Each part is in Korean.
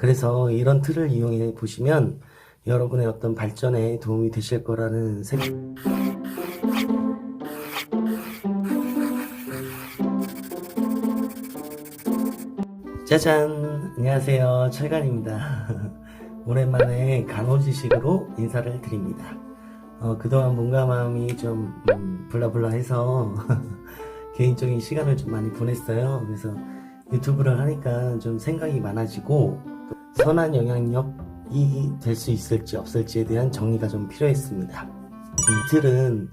그래서 이런 틀을 이용해 보시면 여러분의 어떤 발전에 도움이 되실 거라는 생각. 짜잔! 안녕하세요. 철간입니다. 오랜만에 간호지식으로 인사를 드립니다. 어, 그동안 몸과 마음이 좀, 음, 불라불라해서 개인적인 시간을 좀 많이 보냈어요. 그래서 유튜브를 하니까 좀 생각이 많아지고 또 선한 영향력이 될 수 있을지 없을지에 대한 정리가 좀 필요했습니다. 이틀은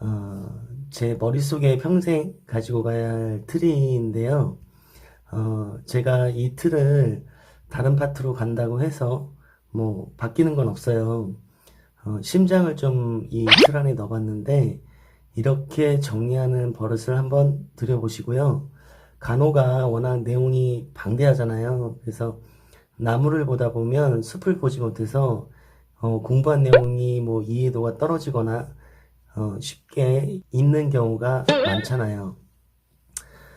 어, 제 머릿속에 평생 가지고 가야 할 틀인데요. 어, 제가 이 틀을 다른 파트로 간다고 해서 뭐 바뀌는 건 없어요. 어, 심장을 좀 이 틀 안에 넣어봤는데 이렇게 정리하는 버릇을 한번 들여보시고요. 간호가 워낙 내용이 방대하잖아요. 그래서 나무를 보다 보면 숲을 보지 못해서 어, 공부한 내용이 뭐 이해도가 떨어지거나 어, 쉽게 잊는 경우가 많잖아요.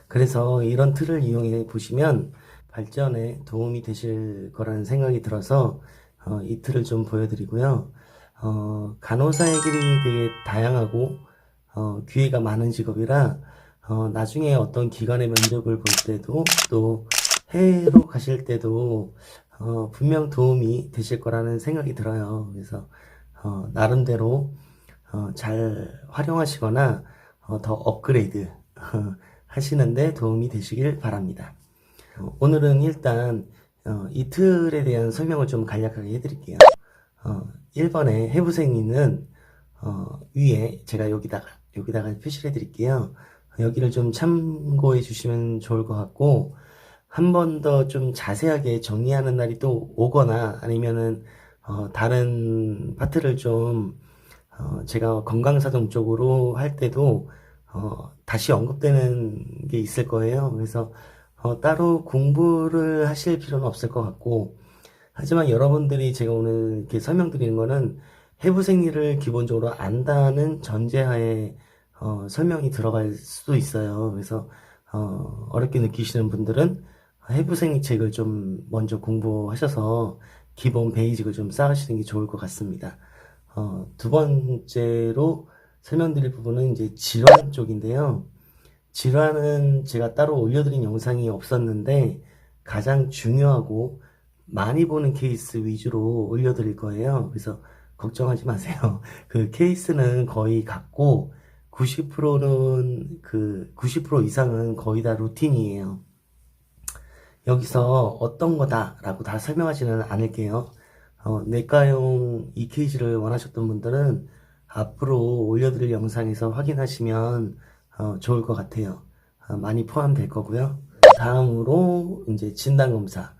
그래서 이런 틀을 이용해 보시면 발전에 도움이 되실 거라는 생각이 들어서 어, 이 틀을 좀 보여드리고요. 어, 간호사의 길이 되게 다양하고 어, 기회가 많은 직업이라 어, 나중에 어떤 기관의 면접을 볼 때도 또 해외로 가실 때도 어, 분명 도움이 되실 거라는 생각이 들어요. 그래서 어, 나름대로 어, 잘 활용하시거나 어, 더 업그레이드 하시는데 도움이 되시길 바랍니다. 어, 오늘은 일단 어, 이 틀에 대한 설명을 좀 간략하게 해드릴게요. 어, 1번에 해부생리는 어, 위에 제가 여기다가 여기다가 표시를 해드릴게요. 여기를 좀 참고해 주시면 좋을 것 같고 한 번 더 좀 자세하게 정리하는 날이 또 오거나 아니면은 어, 다른 파트를 좀 어, 제가 건강사정 쪽으로 할 때도 어, 다시 언급되는 게 있을 거예요. 그래서 어, 따로 공부를 하실 필요는 없을 것 같고 하지만 여러분들이 제가 오늘 이렇게 설명드리는 거는 해부생리를 기본적으로 안다는 전제하에 어, 설명이 들어갈 수도 있어요. 그래서 어, 어렵게 느끼시는 분들은 해부생리 책을 좀 먼저 공부하셔서 기본 베이직을 좀 쌓으시는 게 좋을 것 같습니다. 어, 두 번째로 설명드릴 부분은 이제 질환 쪽인데요. 질환은 제가 따로 올려드린 영상이 없었는데 가장 중요하고 많이 보는 케이스 위주로 올려드릴 거예요. 그래서 걱정하지 마세요. 그 케이스는 거의 같고 90%는 그 90% 이상은 거의 다 루틴이에요. 여기서 어떤 거다라고 다 설명하지는 않을게요. 어, 내과용 EKG를 원하셨던 분들은 앞으로 올려드릴 영상에서 확인하시면 어, 좋을 것 같아요. 어, 많이 포함될 거고요. 다음으로 이제 진단검사.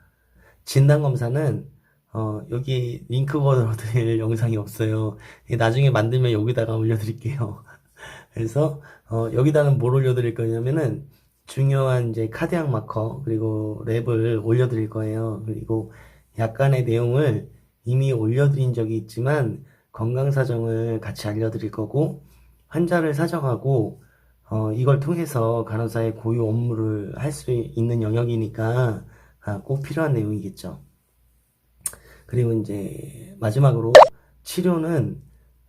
진단검사는 어, 여기 링크 걸어드릴 영상이 없어요. 나중에 만들면 여기다가 올려드릴게요. 그래서 어, 여기다는 뭘 올려드릴 거냐면은 중요한 이제 카디악 마커 그리고 랩을 올려드릴 거예요. 그리고 약간의 내용을 이미 올려드린 적이 있지만 건강 사정을 같이 알려드릴 거고 환자를 사정하고 어, 이걸 통해서 간호사의 고유 업무를 할 수 있는 영역이니까 아, 꼭 필요한 내용이겠죠. 그리고 이제 마지막으로 치료는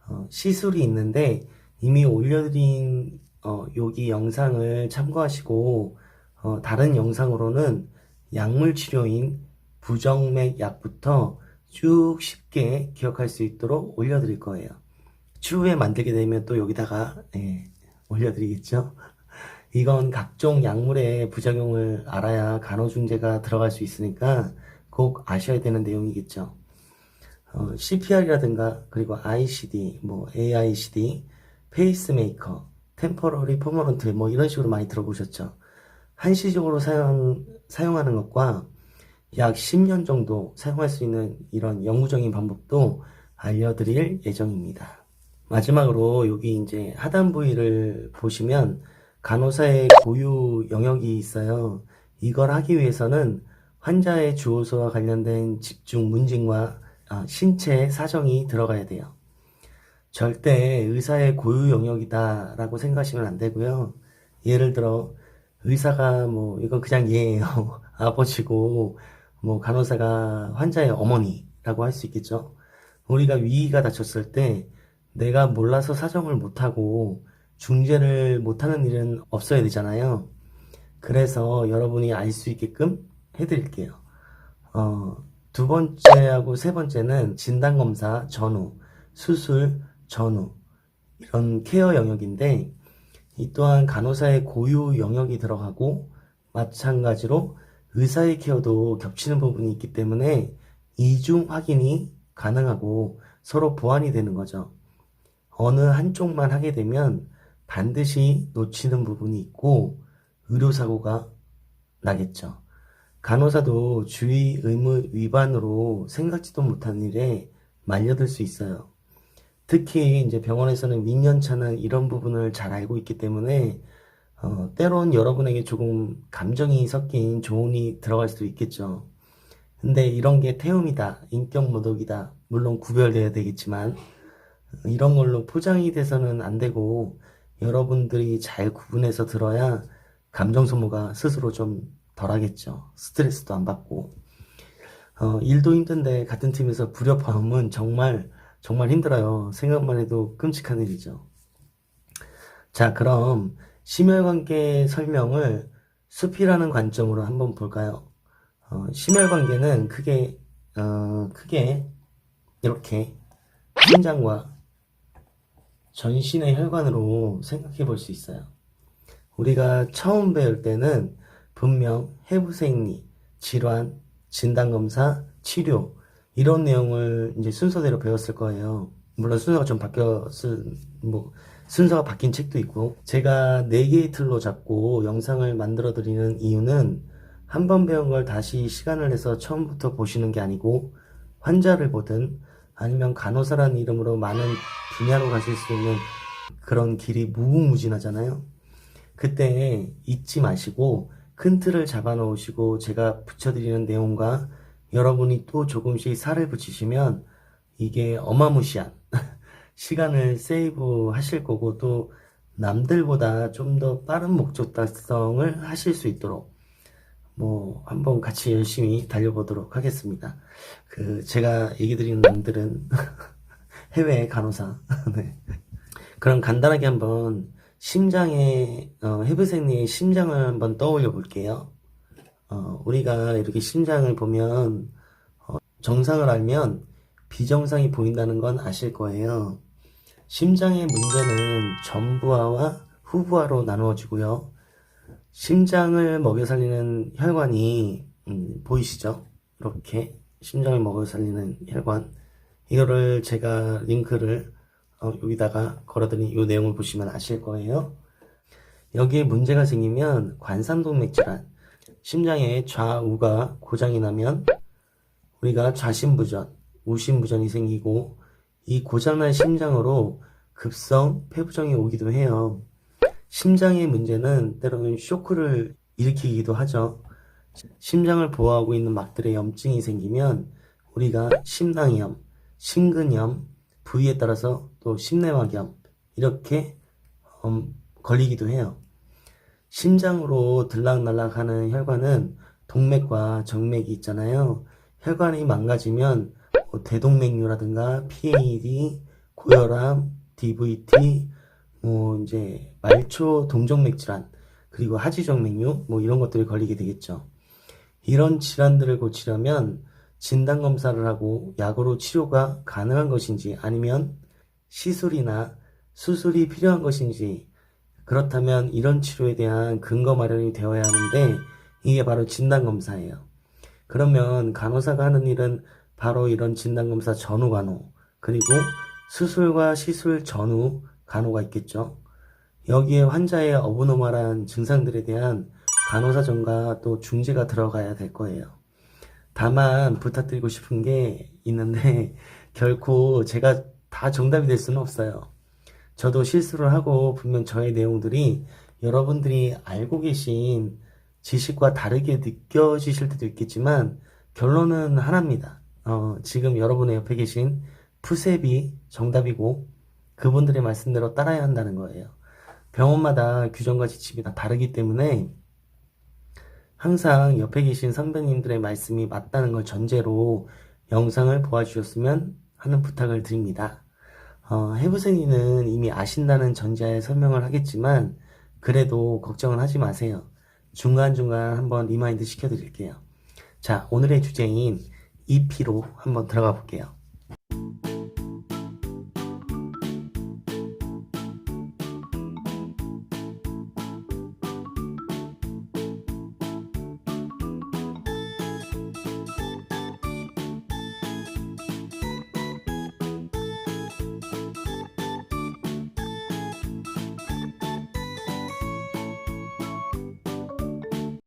어, 시술이 있는데 이미 올려드린 어, 여기 영상을 참고하시고 어, 다른 영상으로는 약물 치료인 부정맥 약부터 쭉 쉽게 기억할 수 있도록 올려드릴 거예요. 추후에 만들게 되면 또 여기다가 예, 올려드리겠죠. 이건 각종 약물의 부작용을 알아야 간호중재가 들어갈 수 있으니까 꼭 아셔야 되는 내용이겠죠. 어, CPR이라든가 그리고 ICD, 뭐 AICD, 페이스메이커, 템퍼러리 포머런트 뭐 이런 식으로 많이 들어보셨죠. 한시적으로 사용, 사용하는 것과 약 10년 정도 사용할 수 있는 이런 영구적인 방법도 알려드릴 예정입니다. 마지막으로 여기 이제 하단 부위를 보시면 간호사의 고유 영역이 있어요. 이걸 하기 위해서는 환자의 주호소와 관련된 집중 문진과 아, 신체 사정이 들어가야 돼요. 절대 의사의 고유 영역이다라고 생각하시면 안 되고요. 예를 들어 의사가 뭐 이건 그냥 예예요. 아버지고 뭐 간호사가 환자의 어머니라고 할 수 있겠죠. 우리가 위기가 닥쳤을 때 내가 몰라서 사정을 못하고 중재를 못하는 일은 없어야 되잖아요. 그래서 여러분이 알 수 있게끔 해드릴게요. 어, 두 번째하고 세 번째는 진단검사 전후, 수술 전후, 이런 케어 영역인데, 이 또한 간호사의 고유 영역이 들어가고, 마찬가지로 의사의 케어도 겹치는 부분이 있기 때문에 이중 확인이 가능하고 서로 보완이 되는 거죠. 어느 한쪽만 하게 되면 반드시 놓치는 부분이 있고 의료사고가 나겠죠. 간호사도 주의 의무 위반으로 생각지도 못한 일에 말려들 수 있어요. 특히 이제 병원에서는 민년차는 이런 부분을 잘 알고 있기 때문에 어, 때론 여러분에게 조금 감정이 섞인 조언이 들어갈 수도 있겠죠. 근데 이런 게 태움이다, 인격 모독이다, 물론 구별돼야 되겠지만 이런 걸로 포장이 돼서는 안 되고 여러분들이 잘 구분해서 들어야 감정 소모가 스스로 좀 덜하겠죠. 스트레스도 안 받고. 어, 일도 힘든데 같은 팀에서 불협화음은 정말 정말 힘들어요. 생각만 해도 끔찍한 일이죠. 자, 그럼 심혈관계 설명을 숲이라는 관점으로 한번 볼까요? 어, 심혈관계는 크게 어, 크게 이렇게 심장과 전신의 혈관으로 생각해 볼 수 있어요. 우리가 처음 배울 때는 분명 해부생리, 질환, 진단검사, 치료 이런 내용을 이제 순서대로 배웠을 거예요. 물론 순서가 좀 바뀌었을 뭐 순서가 바뀐 책도 있고 제가 네 개의 틀로 잡고 영상을 만들어 드리는 이유는 한 번 배운 걸 다시 시간을 내서 처음부터 보시는 게 아니고 환자를 보든 아니면 간호사라는 이름으로 많은 분야로 가실 수 있는 그런 길이 무궁무진하잖아요. 그때 잊지 마시고 큰 틀을 잡아 놓으시고 제가 붙여드리는 내용과 여러분이 또 조금씩 살을 붙이시면 이게 어마무시한 시간을 세이브 하실 거고 또 남들보다 좀 더 빠른 목적 달성을 하실 수 있도록 뭐 한번 같이 열심히 달려보도록 하겠습니다. 그 제가 얘기 드리는 남들은 해외 간호사. 네. 그럼 간단하게 한번 심장의 어, 해부생리의 심장을 한번 떠올려 볼게요. 어, 우리가 이렇게 심장을 보면 어, 정상을 알면 비정상이 보인다는 건 아실 거예요. 심장의 문제는 전부하와 후부하로 나누어지고요. 심장을 먹여 살리는 혈관이 음, 보이시죠? 이렇게 심장을 먹여 살리는 혈관. 이거를 제가 링크를 어, 여기다가 걸어드린 이 내용을 보시면 아실 거예요. 여기에 문제가 생기면 관상동맥 질환, 심장의 좌우가 고장이 나면 우리가 좌심부전, 우심부전이 생기고 이 고장난 심장으로 급성 폐부종이 오기도 해요. 심장의 문제는 때로는 쇼크를 일으키기도 하죠. 심장을 보호하고 있는 막들의 염증이 생기면 우리가 심낭염, 심근염, 부위에 따라서 또 심내막염 이렇게 음, 걸리기도 해요. 심장으로 들락날락하는 혈관은 동맥과 정맥이 있잖아요. 혈관이 망가지면 뭐 대동맥류라든가 PAD, 고혈압, DVT, 뭐 이제 말초 동정맥 질환, 그리고 하지정맥류 뭐 이런 것들이 걸리게 되겠죠. 이런 질환들을 고치려면 진단 검사를 하고 약으로 치료가 가능한 것인지 아니면 시술이나 수술이 필요한 것인지 그렇다면 이런 치료에 대한 근거 마련이 되어야 하는데 이게 바로 진단검사예요. 그러면 간호사가 하는 일은 바로 이런 진단검사 전후 간호 그리고 수술과 시술 전후 간호가 있겠죠. 여기에 환자의 어부노멀한 증상들에 대한 간호사 전과 또 중재가 들어가야 될 거예요. 다만 부탁드리고 싶은 게 있는데 결코 제가 다 정답이 될 수는 없어요. 저도 실수를 하고 분명 저의 내용들이 여러분들이 알고 계신 지식과 다르게 느껴지실 때도 있겠지만 결론은 하나입니다. 어, 지금 여러분의 옆에 계신 푸셉이 정답이고 그분들의 말씀대로 따라야 한다는 거예요. 병원마다 규정과 지침이 다 다르기 때문에 항상 옆에 계신 선배님들의 말씀이 맞다는 걸 전제로 영상을 보아주셨으면 하는 부탁을 드립니다. 어, 해부생이는 이미 아신다는 전제하에 설명을 하겠지만 그래도 걱정은 하지 마세요. 중간중간 한번 리마인드 시켜드릴게요. 자, 오늘의 주제인 EP로 한번 들어가 볼게요.